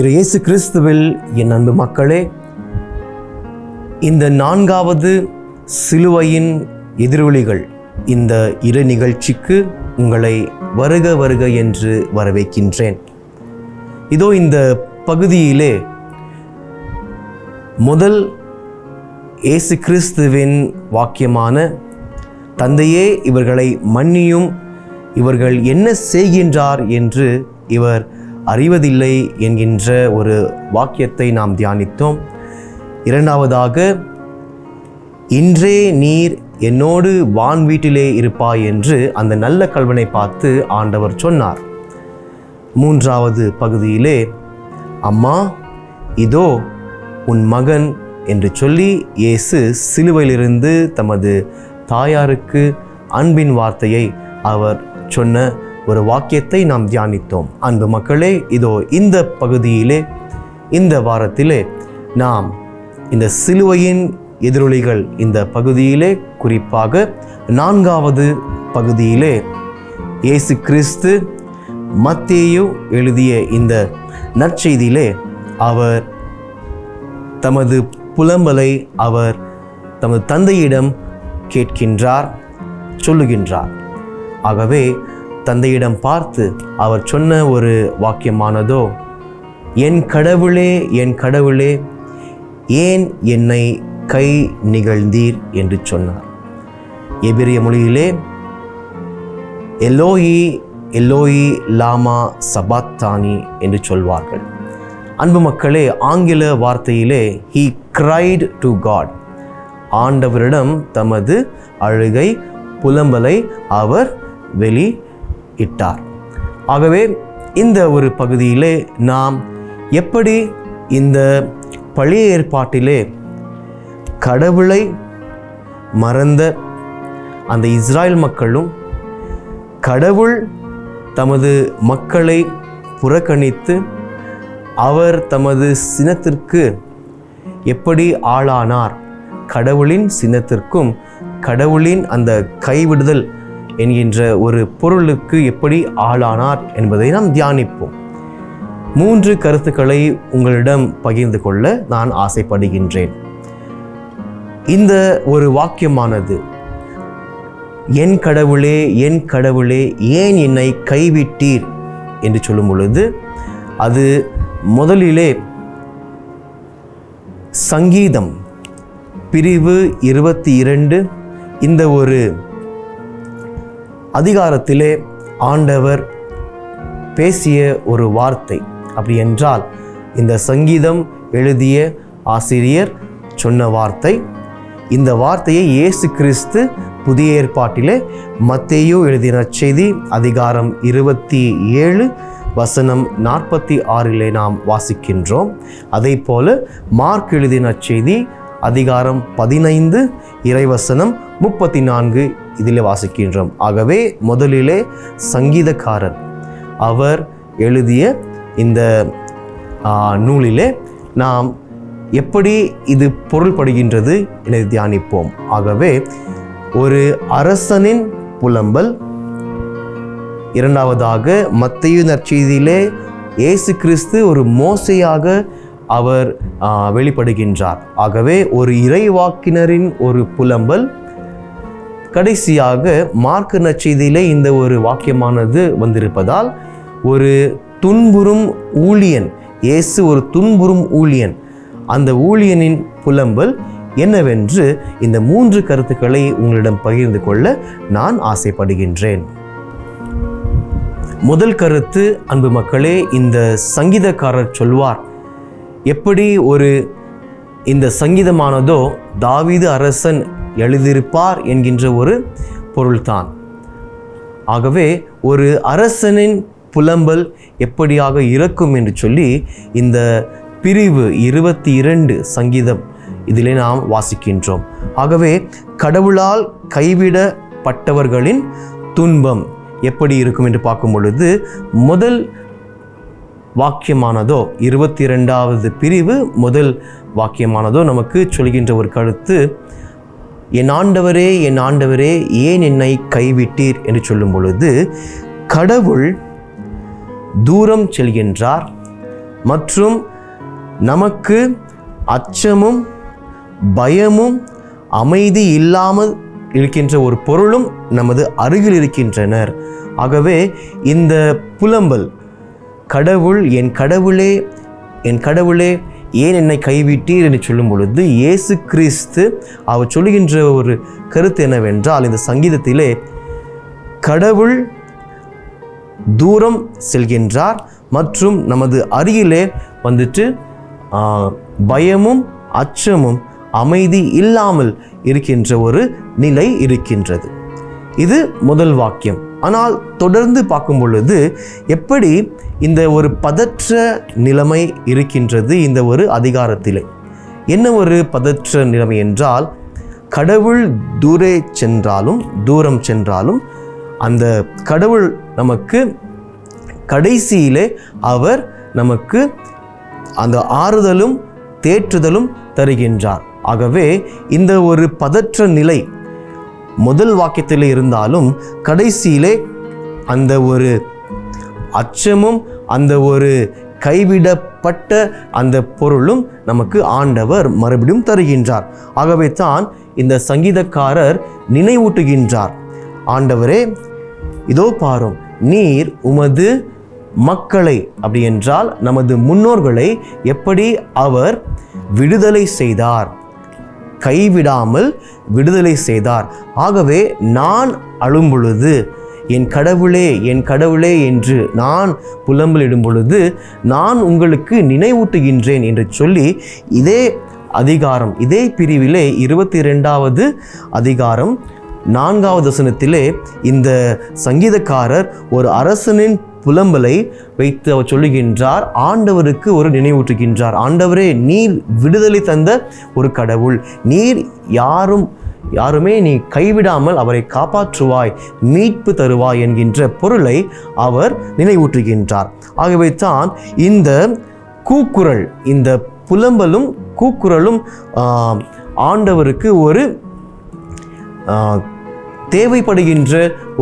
திரு இயேசு கிறிஸ்துவில் என் அன்பு மக்களே இந்த நான்காவது சிலுவையின் எதிரொலிகள் இந்த இரு நிகழ்ச்சிக்கு உங்களை வருக வருக என்று வரவேற்கின்றேன். இதோ இந்த பகுதியிலே முதல் இயேசு கிறிஸ்துவின் வாக்கியமான தந்தையே இவர்களை மன்னியும் இவர்கள் என்ன செய்கின்றார்? என்று இவர் அறிவதில்லை என்கின்ற ஒரு வாக்கியத்தை நாம் தியானித்தோம். இரண்டாவதாக இன்றே நீர் என்னோடு வான் வீட்டிலே இருப்பாய் என்று அந்த நல்ல கல்வனை பார்த்து ஆண்டவர் சொன்னார். மூன்றாவது பகுதியிலே அம்மா இதோ உன் மகன் என்று சொல்லி இயேசு சிலுவையிலிருந்து தமது தாயாருக்கு அன்பின் வார்த்தையை அவர் சொன்ன ஒரு வாக்கியத்தை நாம் தியானித்தோம். அன்பு மக்களே இதோ இந்த பகுதியிலே இந்த வாரத்திலே நாம் இந்த சிலுவையின் எதிரொலிகள் இந்த பகுதியிலே குறிப்பாக நான்காவது பகுதியிலே இயேசு கிறிஸ்து மத்தேயு எழுதிய இந்த நற்செய்தியிலே அவர் தமது புலம்பலை அவர் தமது தந்தையிடம் கேட்கின்றார் சொல்லுகின்றார். ஆகவே தந்தையிடம் பார்த்து அவர் சொன்ன ஒரு வாக்கியமானதோ என் கடவுளே என் கடவுளே ஏன் என்னை கை நிகழ்ந்தீர்? என்று சொன்னார். எபிரிய மொழியிலே எல்லோயி எல்லோயி லாமா சபாத்தானி என்று சொல்வார்கள். அன்பு மக்களே ஆங்கில வார்த்தையிலே ஹீ கிரைட் டு காட் ஆண்டவரிடம் தமது அழுகை புலம்பலை அவர் வெளி இட்டார். ஆகவே இந்த ஒரு பகுதியிலே நாம் எப்படி இந்த பழைய ஏற்பாட்டிலே கடவுளை மறந்த அந்த இஸ்ராயல் மக்களும் கடவுள் தமது மக்களை புறக்கணித்து அவர் தமது சினத்திற்கு எப்படி ஆளானார்? கடவுளின் சினத்திற்கும் கடவுளின் அந்த கைவிடுதல் என்கின்ற ஒரு பொருளுக்கு எப்படி ஆளானார் என்பதை நாம் தியானிப்போம். மூன்று கருத்துக்களை உங்களிடம் பகிர்ந்து கொள்ள நான் ஆசைப்படுகின்றேன். இந்த ஒரு வாக்கியமானது என் கடவுளே என் கடவுளே ஏன் என்னை கைவிட்டீர்? என்று சொல்லும் பொழுது அது முதலிலே சங்கீதம் பிரிவு இருபத்தி இரண்டு இந்த ஒரு அதிகாரத்திலே ஆண்டவர் பேசிய ஒரு வார்த்தை. அப்படி என்றால் இந்த சங்கீதம் எழுதிய ஆசிரியர் சொன்ன வார்த்தை. இந்த வார்த்தையை இயேசு கிறிஸ்து புதிய ஏற்பாட்டிலே மத்தேயோ எழுதின செய்தி அதிகாரம் இருபத்தி ஏழு வசனம் நாற்பத்தி ஆறிலே நாம் வாசிக்கின்றோம். அதே போல மார்க் எழுதின செய்தி அதிகாரம் பதினைந்து இறைவசனம் முப்பத்தி நான்கு இதில் வாசிக்கின்றோம். ஆகவே முதலிலே சங்கீதக்காரர் அவர் எழுதிய இந்த நூலிலே நாம் எப்படி இது பொருள்படுகின்றது என தியானிப்போம். ஆகவே ஒரு அரசனின் புலம்பல் இரண்டாவதாக மத்திய நற்செய்தியிலே இயேசு கிறிஸ்து ஒரு மோசையாக அவர் வெளிப்படுகின்றார். ஆகவே ஒரு இறைவாக்கினரின் ஒரு புலம்பல் கடைசியாக மார்க்கு நச்செய்தியிலே இந்த ஒரு வாக்கியமானது வந்திருப்பதால் ஒரு துன்புறும் ஊழியன் இயேசு ஒரு துன்புறும் ஊழியன் அந்த ஊழியனின் புலம்பல் என்னவென்று இந்த மூன்று கருத்துக்களை உங்களிடம் பகிர்ந்து கொள்ள நான் ஆசைப்படுகின்றேன். முதல் கருத்து அன்பு மக்களே இந்த சங்கீதக்காரர் சொல்வார் எப்படி ஒரு இந்த சங்கீதமானதோ தாவீது அரசன் எழுதியிருப்பார் என்கின்ற ஒரு பொருள்தான். ஆகவே ஒரு அரசனின் புலம்பல் எப்படியாக இருக்கும் என்று சொல்லி இந்த பிரிவு இருபத்தி இரண்டு சங்கீதம் இதிலே நாம் வாசிக்கின்றோம். ஆகவே கடவுளால் கைவிடப்பட்டவர்களின் துன்பம் எப்படி இருக்கும் என்று பார்க்கும் பொழுது முதல் வாக்கியமானதோ? இருபத்தி இரண்டாவது பிரிவு முதல் வாக்கியமானதோ? நமக்கு சொல்கின்ற ஒரு கருத்து என் ஆண்டவரே என் ஆண்டவரே ஏன் என்னை கைவிட்டீர்? என்று சொல்லும் பொழுது கடவுள் தூரம் செல்கின்றார் மற்றும் நமக்கு அச்சமும் பயமும் அமைதி இல்லாமல் இருக்கின்ற ஒரு பொருளும் நமது அருகில் இருக்கின்றனர். ஆகவே இந்த புலம்பல் கடவுள் என் கடவுளே என் கடவுளே ஏன் என்னை கைவிட்டீர் என்று சொல்லும் பொழுது இயேசு கிறிஸ்து அவர் சொல்லுகின்ற ஒரு கருத்து என்னவென்றால் இந்த சங்கீதத்திலே கடவுள் தூரம் செல்கின்றார் மற்றும் நமது அருகிலே வந்துட்டு பயமும் அச்சமும் அமைதி இல்லாமல் இருக்கின்ற ஒரு நிலை இருக்கின்றது. இது முதல் வாக்கியம். ஆனால் தொடர்ந்து பார்க்கும் பொழுது எப்படி இந்த ஒரு பதற்ற நிலைமை இருக்கின்றது இந்த ஒரு அதிகாரத்திலே? என்ன ஒரு பதற்ற நிலைமை என்றால் கடவுள் தூரே சென்றாலும் தூரம் சென்றாலும் அந்த கடவுள் நமக்கு கடைசியிலே அவர் நமக்கு அந்த ஆறுதலும் தேற்றுதலும் தருகின்றார். ஆகவே இந்த ஒரு பதற்ற நிலை முதல் வாக்கியத்தில் இருந்தாலும் கடைசியிலே அந்த ஒரு அச்சமும் அந்த ஒரு கைவிடப்பட்ட அந்த பொருளும் நமக்கு ஆண்டவர் மறுபடியும் தருகின்றார். ஆகவே தான் இந்த சங்கீதக்காரர் நினைவூட்டுகின்றார். ஆண்டவரே இதோ பாரும் நீர் உமது மக்களை அப்படி என்றால் நமது முன்னோர்களை எப்படி அவர் விடுதலை செய்தார்? கைவிடாமல் விடுதலை செய்தார். ஆகவே நான் அழும் பொழுது என் கடவுளே என் கடவுளே என்று நான் புலம்பலிடும் பொழுது நான் உங்களுக்கு நினைவூட்டுகின்றேன் என்று சொல்லி இதே அதிகாரம் இதே பிரிவிலே இருபத்தி ரெண்டாவது அதிகாரம் நான்காவது வசனத்திலே இந்த சங்கீதக்காரர் ஒரு அரசனின் புலம்பலை வைத்து அவர் சொல்லுகின்றார் ஆண்டவருக்கு ஒரு நினைவூற்றுகின்றார் ஆண்டவரே நீர் விடுதலை தந்த ஒரு கடவுள். நீர் யாரும் யாருமே நீ கைவிடாமல் அவரை காப்பாற்றுவாய் மீட்பு தருவாய் என்கின்ற பொருளை அவர் நினைவூற்றுகின்றார் ஆகவே தான் இந்த கூக்குரல் இந்த புலம்பலும் கூக்குரலும் ஆண்டவருக்கு ஒரு தேவைப்படுகின்ற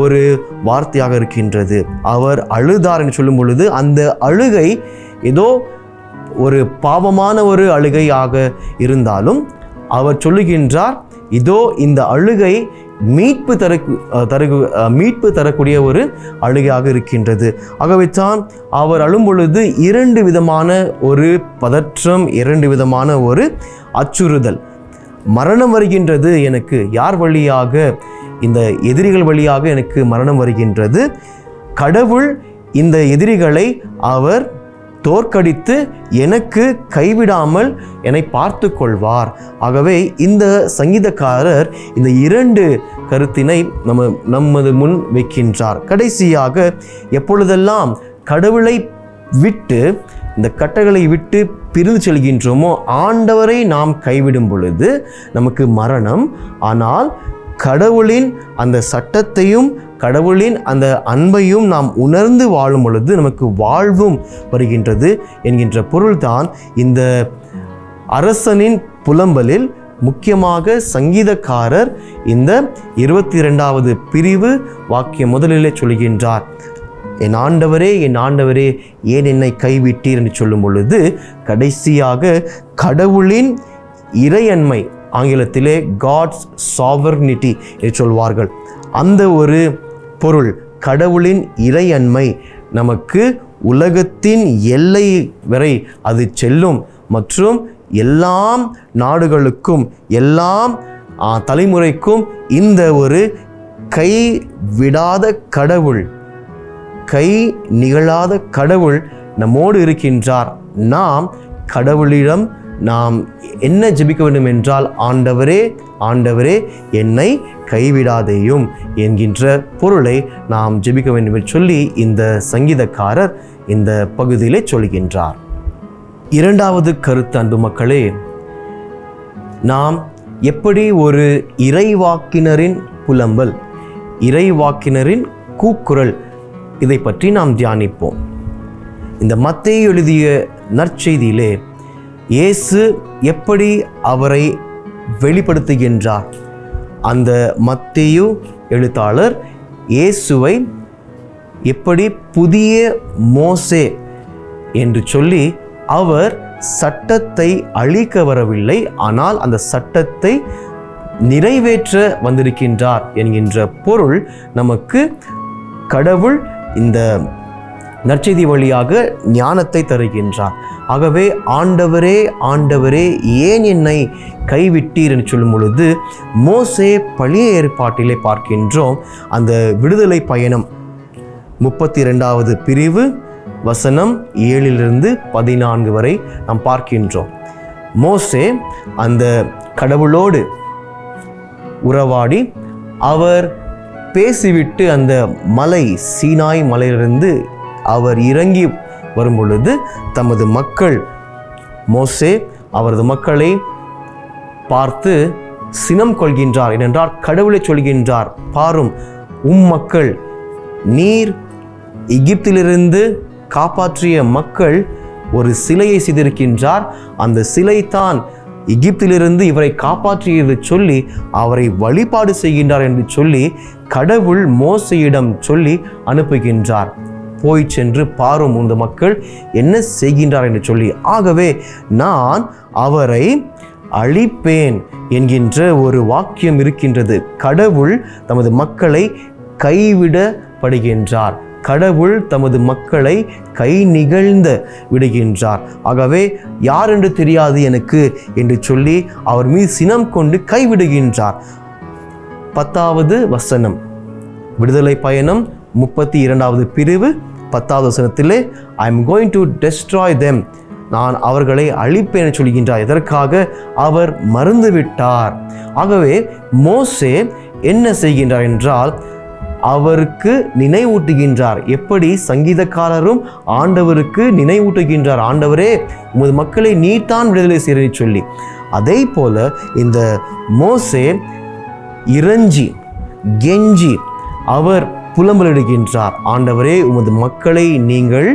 ஒரு வார்த்தையாக இருக்கின்றது. அவர் அழுதார் என்று சொல்லும் பொழுது அந்த அழுகை ஏதோ ஒரு பாவமான ஒரு அழுகையாக இருந்தாலும் அவர் சொல்லுகின்றார் இதோ இந்த அழுகை மீட்பு தர தரு மீட்பு தரக்கூடிய ஒரு அழுகையாக இருக்கின்றது. ஆகவேத்தான் அவர் அழும் பொழுது இரண்டு விதமான ஒரு பதற்றம் இரண்டு விதமான ஒரு அச்சுறுதல். மரணம் வருகின்றது எனக்கு யார் வழியாக இந்த எதிரிகள் வழியாக எனக்கு மரணம் வருகின்றது. கடவுள் இந்த எதிரிகளை அவர் தோற்கடித்து எனக்கு கைவிடாமல் என்னை பார்த்து கொள்வார் ஆகவே இந்த சங்கீதக்காரர் இந்த இரண்டு கருத்தினை நம்ம நமது முன் வைக்கின்றார். கடைசியாக எப்பொழுதெல்லாம் கடவுளை விட்டு இந்த கட்டளைகளை விட்டு பிரிந்து செல்கின்றோமோ ஆண்டவரை நாம் கைவிடும் பொழுது நமக்கு மரணம். ஆனால் கடவுளின் அந்த சட்டத்தையும் கடவுளின் அந்த அன்பையும் நாம் உணர்ந்து வாழும் பொழுது நமக்கு வாழ்வும் வருகின்றது என்கின்ற பொருள்தான் இந்த அரசனின் புலம்பலில் முக்கியமாக சங்கீதக்காரர் இந்த இருபத்தி இரண்டாவது பிரிவு வாக்கியம் முதலிலே சொல்கின்றார். என் ஆண்டவரே என் ஆண்டவரே ஏன் என்னை கைவிட்டீர்? என்று சொல்லும் பொழுது கடைசியாக கடவுளின் இறையன்மை ஆங்கிலத்திலே காட்ஸ் சாவர்னிட்டி என்று சொல்வார்கள். அந்த ஒரு பொருள் கடவுளின் இறையன்மை நமக்கு உலகத்தின் எல்லை வரை அது செல்லும் மற்றும் எல்லாம் நாடுகளுக்கும் எல்லாம் தலைமுறைக்கும் இந்த ஒரு கை விடாத கடவுள் கை நிகழாத கடவுள் நம்மோடு இருக்கின்றார். நாம் கடவுளிடம் நாம் என்ன ஜெபிக்க வேண்டும் என்றால் ஆண்டவரே ஆண்டவரே என்னை கைவிடாதேயும் என்கின்ற பொருளை நாம் ஜெபிக்க வேண்டும் என்று சொல்லி இந்த சங்கீதக்காரர் இந்த பகுதியிலே சொல்கின்றார். இரண்டாவது கருத்து அன்பு மக்களே நாம் எப்படி ஒரு இறைவாக்கினரின் புலம்பல் இறைவாக்கினரின் கூக்குரல் இதை பற்றி நாம் தியானிப்போம். இந்த மத்தையை எழுதிய நற்செய்தியிலே இயேசு எப்படி அவரை வெளிப்படுத்துகின்றார்? அந்த மத்தியு எழுத்தாளர் இயேசுவை எப்படி புதிய மோசே என்று சொல்லி அவர் சட்டத்தை அழிக்க வரவில்லை ஆனால் அந்த சட்டத்தை நிறைவேற்ற வந்திருக்கின்றார் என்கின்ற பொருள் நமக்கு கடவுள் இந்த நற்செய்தி வழியாக ஞானத்தை தருகின்றார். ஆகவே ஆண்டவரே ஆண்டவரே ஏன் என்னை கைவிட்டீர்? என்று சொல்லும் பொழுது மோசே பழைய ஏற்பாட்டிலே பார்க்கின்றோம். அந்த விடுதலை பயணம் முப்பத்தி ரெண்டாவது பிரிவு வசனம் ஏழிலிருந்து பதினான்கு வரை நாம் பார்க்கின்றோம். மோசே அந்த கடவுளோடு உறவாடி அவர் பேசிவிட்டு அந்த மலை சீனாய் மலையிலிருந்து அவர் இறங்கி வரும் பொழுது தமது மக்கள் மோசே அவரது மக்களை பார்த்து சினம் கொள்கின்றார் ஏனென்றால் கடவுளை சொல்கின்றார் பாரும் உம் மக்கள் நீர் எகிப்திலிருந்து காப்பாற்றிய மக்கள் ஒரு சிலையை செய்திருக்கின்றார். அந்த சிலை தான் எகிப்திலிருந்து இவரை காப்பாற்றியது சொல்லி அவரை வழிபாடு செய்கின்றார் என்று சொல்லி கடவுள் மோசையிடம் சொல்லி அனுப்புகின்றார். போய் சென்று பாரும் இந்த மக்கள் என்ன செய்கின்றார் என்று சொல்லி ஆகவே நான் அவரை அழிப்பேன் என்கின்ற ஒரு வாக்கியம் இருக்கின்றது. கடவுள் தமது மக்களை கைவிடப்படுகின்றார். கடவுள் தமது மக்களை கை நிகழ்ந்த விடுகின்றார். ஆகவே யார் என்று தெரியாது எனக்கு என்று சொல்லி அவர் மீது சினம் கொண்டு கைவிடுகின்றார். பத்தாவது வசனம் விடுதலை பயணம் முப்பத்தி இரண்டாவது பிரிவு பத்தாவது வசனத்திலே I am going to destroy them நான் அவர்களை அழிப்பேன் சொல்கின்றார். எதற்காக? அவர் மறந்துவிட்டார். ஆகவே மோசே என்ன செய்கின்றார் என்றால் அவருக்கு நினைவூட்டுகின்றார். எப்படி? சங்கீதக்காரரும் ஆண்டவருக்கு நினைவூட்டுகின்றார். ஆண்டவரே உமது மக்களை நீர்தான் விடுதலை செய்கிறேன் சொல்லி. அதே போல இந்த மோசே இறஞ்சி கெஞ்சி அவர் புலம்பலிடுகின்றார் ஆண்டவரே உமது மக்களை நீங்கள்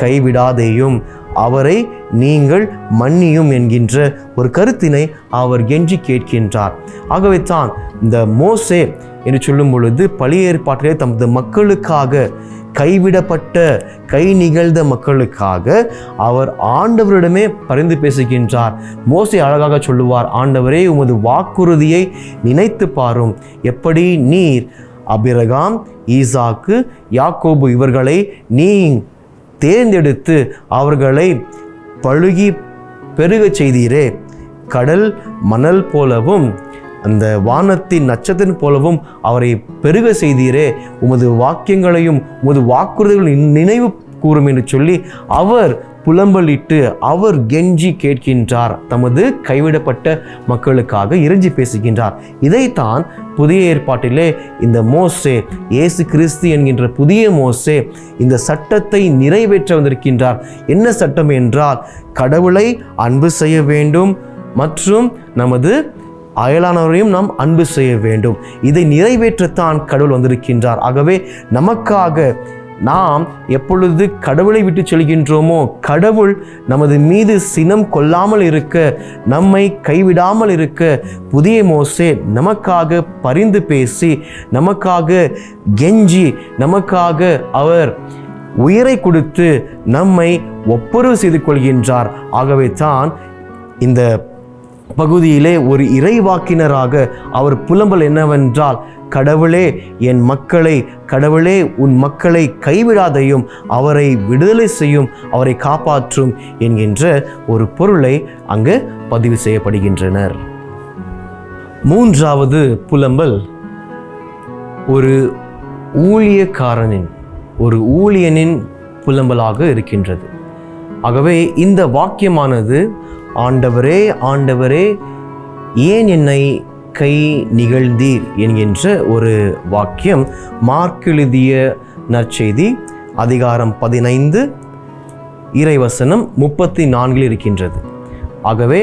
கைவிடாதேயும் அவரை நீங்கள் மன்னியும் என்கின்ற ஒரு கருத்தினை அவர் கெஞ்சி கேட்கின்றார். ஆகவே தான் இந்த மோசே என்று சொல்லும் பொழுது பழைய ஏற்பாட்டிலே தமது மக்களுக்காக கைவிடப்பட்ட கை நிகழ்ந்த மக்களுக்காக அவர் ஆண்டவரிடமே பரிந்து பேசுகின்றார். மோசை அழகாக சொல்லுவார் ஆண்டவரே உமது வாக்குறுதியை நினைத்து பாரும். எப்படி நீர் அபிரகாம் ஈசாக்கு யாக்கோபு இவர்களை நீ தேர்ந்தெடுத்து அவர்களை பழுகி பெருகச் செய்தீரே. கடல் மணல் போலவும் அந்த வானத்தின் நட்சத்திரம் போலவும் அவரை பெருக செய்தீரே. உமது வாக்கியங்களையும் உமது வாக்குறுதிகள் நினைவு கூறும் என்று சொல்லி அவர் புலம்பலிட்டு அவர் கெஞ்சி கேட்கின்றார். தமது கைவிடப்பட்ட மக்களுக்காக இறைஞ்சி பேசுகின்றார். இதைத்தான் புதிய ஏற்பாட்டிலே இந்த மோசே இயேசு கிறிஸ்து என்கின்ற புதிய மோசே இந்த சட்டத்தை நிறைவேற்ற வந்திருக்கின்றார். என்ன சட்டம் என்றால் கடவுளை அன்பு செய்ய வேண்டும் மற்றும் நமது அயலானவரையும் நாம் அன்பு செய்ய வேண்டும். இதை நிறைவேற்றத்தான் கடவுள் வந்திருக்கின்றார். ஆகவே நமக்காக நாம் எப்பொழுது கடவுளை விட்டு செல்கின்றோமோ கடவுள் நமது மீது சினம் கொள்ளாமல் இருக்க நம்மை கைவிடாமல் இருக்க புதிய மோசே நமக்காக பரிந்து பேசி நமக்காக கெஞ்சி நமக்காக அவர் உயிரை கொடுத்து நம்மை ஒப்புரவு செய்து கொள்கின்றார். ஆகவே தான் இந்த பகுதியிலே ஒரு இறைவாக்கினராக அவர் புலம்பல் என்னவென்றால் கடவுளே என் மக்களை கடவுளே உன் மக்களை கைவிடாதையும் அவரை விடுதலை செய்யும் அவரை காப்பாற்றும் என்கின்ற ஒரு பொருளை அங்கு பதிவு செய்யப்படுகின்றனர். மூன்றாவது புலம்பல் ஒரு ஊழியக்காரனின் ஒரு ஊழியனின் புலம்பலாக இருக்கின்றது. ஆகவே இந்த வாக்கியமானது ஆண்டவரே ஆண்டவரே ஏன் என்னை கை நிகழ்ந்தீர் என்கின்ற ஒரு வாக்கியம் மார்க்கெழுதிய நற்செய்தி அதிகாரம் பதினைந்து இறைவசனம் முப்பத்தி நான்கில் இருக்கின்றது. ஆகவே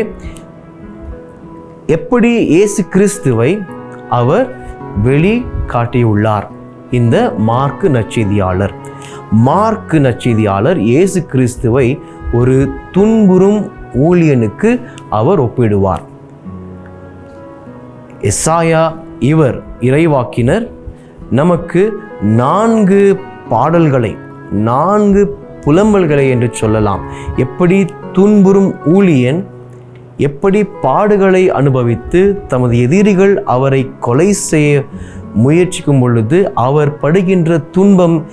எப்படி இயேசு கிறிஸ்துவை அவர் வெளி காட்டியுள்ளார் இந்த மார்க்கு நற்செய்தியாளர். மார்க்கு நற்செய்தியாளர் இயேசு கிறிஸ்துவை ஒரு துன்புறும் ஊழியனுக்கு அவர் ஒப்பிடுவார். எஸ்ஸாயா இவர் இறைவாக்கினர். நமக்கு நான்கு பாடல்களை நான்கு புலம்பல்களை என்று சொல்லலாம். எப்படி துன்புறும் ஊழியன் எப்படி பாடுகளை அனுபவித்து தமது எதிரிகள் அவரை கொலை செய்ய முயற்சிக்கும் பொழுது அவர் படுகின்ற துன்பம்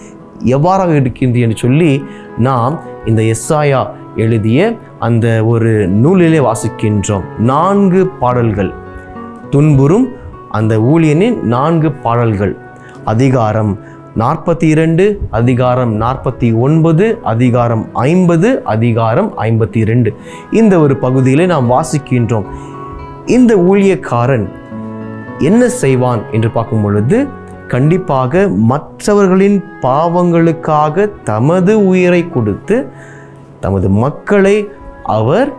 எவ்வாறாக இருக்கின்றது என்று சொல்லி நாம் இந்த எஸ்ஸாயா எழுதிய அந்த ஒரு நூலிலே வாசிக்கின்றோம். நான்கு பாடல்கள். துன்புறும் அந்த ஊழியனின் நான்கு பாடல்கள். அதிகாரம் நாற்பத்தி இரண்டு அதிகாரம் நாற்பத்தி ஒன்பது அதிகாரம் ஐம்பது அதிகாரம் ஐம்பத்தி ரெண்டு இந்த ஒரு பகுதியிலே நாம் வாசிக்கின்றோம். இந்த ஊழியக்காரன் என்ன செய்வான் என்று பார்க்கும் பொழுது கண்டிப்பாக மற்றவர்களின் பாவங்களுக்காக தமது உயிரை கொடுத்து தமது மக்களை அவர்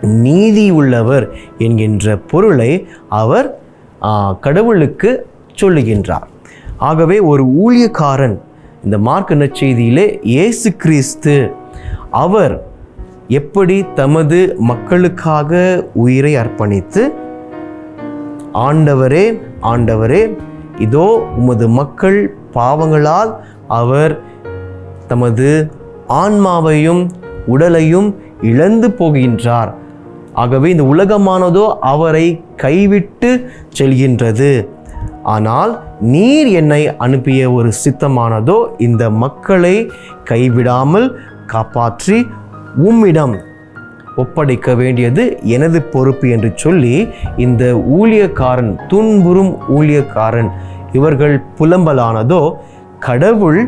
நீதி உள்ளவர் என்கின்ற பொருளை அவர் கடவுளுக்கு சொல்லுகின்றார். ஆகவே ஒரு ஊழியக்காரன் இந்த மார்க்க நற்செய்தியிலே இயேசு கிறிஸ்து அவர் எப்படி தமது மக்களுக்காக உயிரை அர்ப்பணித்து ஆண்டவரே ஆண்டவரே இதோ உமது மக்கள் பாவங்களால் அவர் தமது ஆன்மாவையும் உடலையும் இழந்து போகின்றார். ஆகவே இந்த உலகமானதோ அவரை கைவிட்டு செல்கின்றது. ஆனால் நீர் என்னை அனுப்பிய ஒரு சித்தமானதோ இந்த மக்களை கைவிடாமல் காப்பாற்றி உம்மிடம் ஒப்படைக்க வேண்டியது எனது பொறுப்பு என்று சொல்லி இந்த ஊழியக்காரன் துன்புறும் ஊழியக்காரன் இவர்கள் புலம்பலானதோ கடவுள்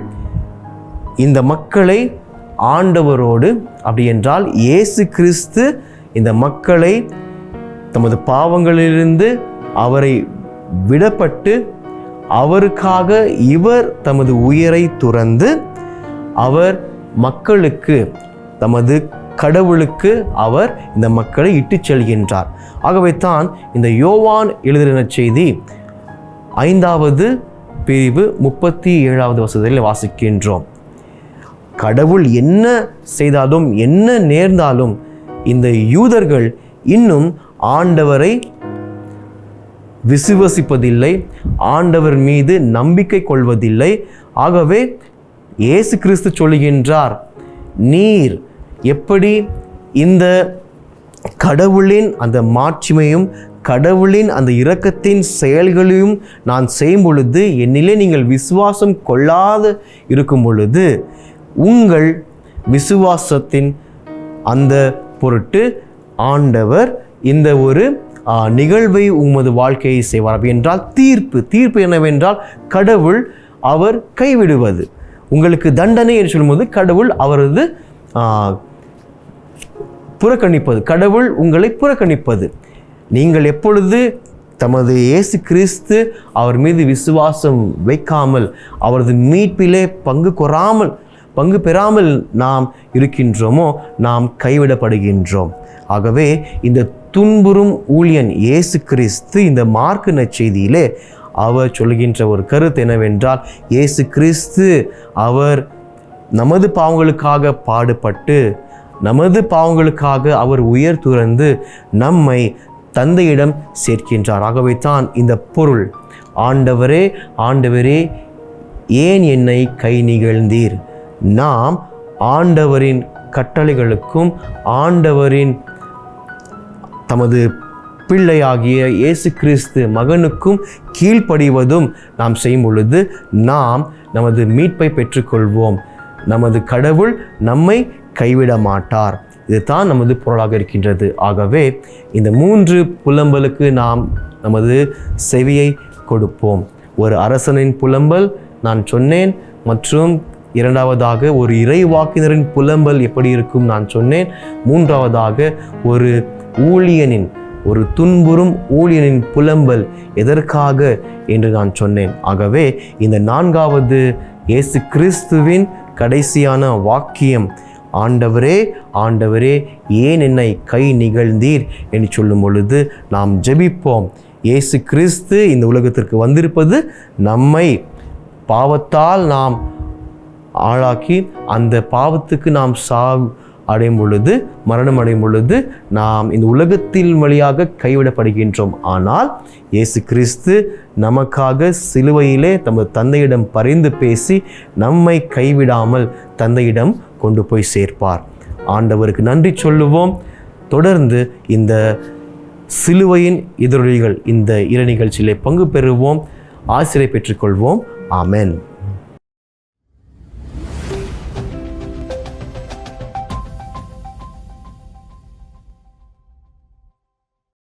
இந்த மக்களை ஆண்டவரோடு அப்படி என்றால் இயேசு கிறிஸ்து இந்த மக்களை தமது பாவங்களிலிருந்து அவரை விடப்பட்டு அவருக்காக இவர் தமது உயிரை துறந்து அவர் மக்களுக்கு தமது கடவுளுக்கு அவர் இந்த மக்களை இட்டு செல்கின்றார். ஆகவே தான் இந்த யோவான் எழுதின செய்தி ஐந்தாவது பிரிவு முப்பத்தி ஏழாவது வசதியில் வாசிக்கின்றோம். கடவுள் என்ன செய்தாலும் என்ன நேர்ந்தாலும் இந்த யூதர்கள் இன்னும் ஆண்டவரை விசுவசிப்பதில்லை ஆண்டவர் மீது நம்பிக்கை கொள்வதில்லை. ஆகவே இயேசு கிறிஸ்து சொல்லுகின்றார் நீர் எப்படி இந்த கடவுளின் அந்த மாட்சிமையும் கடவுளின் அந்த இரக்கத்தின் செயல்களையும் நான் செய்யும் பொழுது என்னிலே நீங்கள் விசுவாசம் கொள்ளாது இருக்கும் பொழுது உங்கள் விசுவாசத்தின் அந்த பொருட்டு ஆண்டவர் இந்த ஒரு நிகழ்வை உமது வாழ்க்கையை செய்வார். என்றால் தீர்ப்பு தீர்ப்பு என்னவென்றால் கடவுள் அவர் கைவிடுவது. உங்களுக்கு தண்டனை என்று சொல்லும்போது கடவுள் அவரது புறக்கணிப்பது. கடவுள் உங்களை புறக்கணிப்பது. நீங்கள் எப்பொழுது தமது இயேசு கிறிஸ்து அவர் மீது விசுவாசம் வைக்காமல் அவரது மீட்பிலே பங்கு கொறாமல் பங்கு பெறாமல் நாம் இருக்கின்றோமோ நாம் கைவிடப்படுகின்றோம். ஆகவே இந்த துன்புறும் ஊழியன் இயேசு கிறிஸ்து இந்த மார்க்கு நச்செய்தியிலே அவர் சொல்கின்ற ஒரு கருத்து என்னவென்றால் இயேசு கிறிஸ்து அவர் நமது பாவங்களுக்காக பாடுபட்டு நமது பாவங்களுக்காக அவர் உயர் துறந்து நம்மை தந்தையிடம் சேர்க்கின்றார். ஆகவே தான் இந்த பொருள் ஆண்டவரே ஆண்டவரே ஏன் என்னை கை நிகழ்ந்தீர்? நாம் ஆண்டவரின் கட்டளைகளுக்கும் ஆண்டவரின் தமது பிள்ளையாகிய இயேசு கிறிஸ்து மகனுக்கும் கீழ்ப்படிவதும் நாம் செய்யும் பொழுது நாம் நமது மீட்பை பெற்றுக்கொள்வோம். நமது கடவுள் நம்மை கைவிட மாட்டார். இதுதான் நமது பொருளாக இருக்கின்றது. ஆகவே இந்த மூன்று புலம்பலுக்கு நாம் நமது செவியை கொடுப்போம். ஒரு அரசனின் புலம்பல் நான் சொன்னேன் மற்றும் இரண்டாவதாக ஒரு இறைவாக்கினரின் புலம்பல் எப்படி இருக்கும் நான் சொன்னேன். மூன்றாவதாக ஒரு ஊழியனின் ஒரு துன்புறும் ஊழியனின் புலம்பல் எதற்காக என்று நான் சொன்னேன். ஆகவே இந்த நான்காவது இயேசு கிறிஸ்துவின் கடைசியான வாக்கியம் ஆண்டவரே ஆண்டவரே ஏன் என்னை கை நிகழ்ந்தீர்? என்று சொல்லும் பொழுது நாம் ஜெபிப்போம். இயேசு கிறிஸ்து இந்த உலகத்திற்கு வந்திருப்பது நம்மை பாவத்தால் நாம் ஆளாக்கி அந்த பாவத்துக்கு நாம் சா அடையும் பொழுது மரணம் அடையும் பொழுது நாம் இந்த உலகத்தில் வழியாக கைவிடப்படுகின்றோம். ஆனால் இயேசு கிறிஸ்து நமக்காக சிலுவையிலே தமது தந்தையிடம் பரிந்து பேசி நம்மை கைவிடாமல் தந்தையிடம் கொண்டு போய் சேர்ப்பார். ஆண்டவருக்கு நன்றி சொல்லுவோம். தொடர்ந்து இந்த சிலுவையின் எதிரொலிகள் இந்த இரு நிகழ்ச்சியிலே பங்கு பெறுவோம். ஆசிரியை பெற்றுக்கொள்வோம். ஆமென்.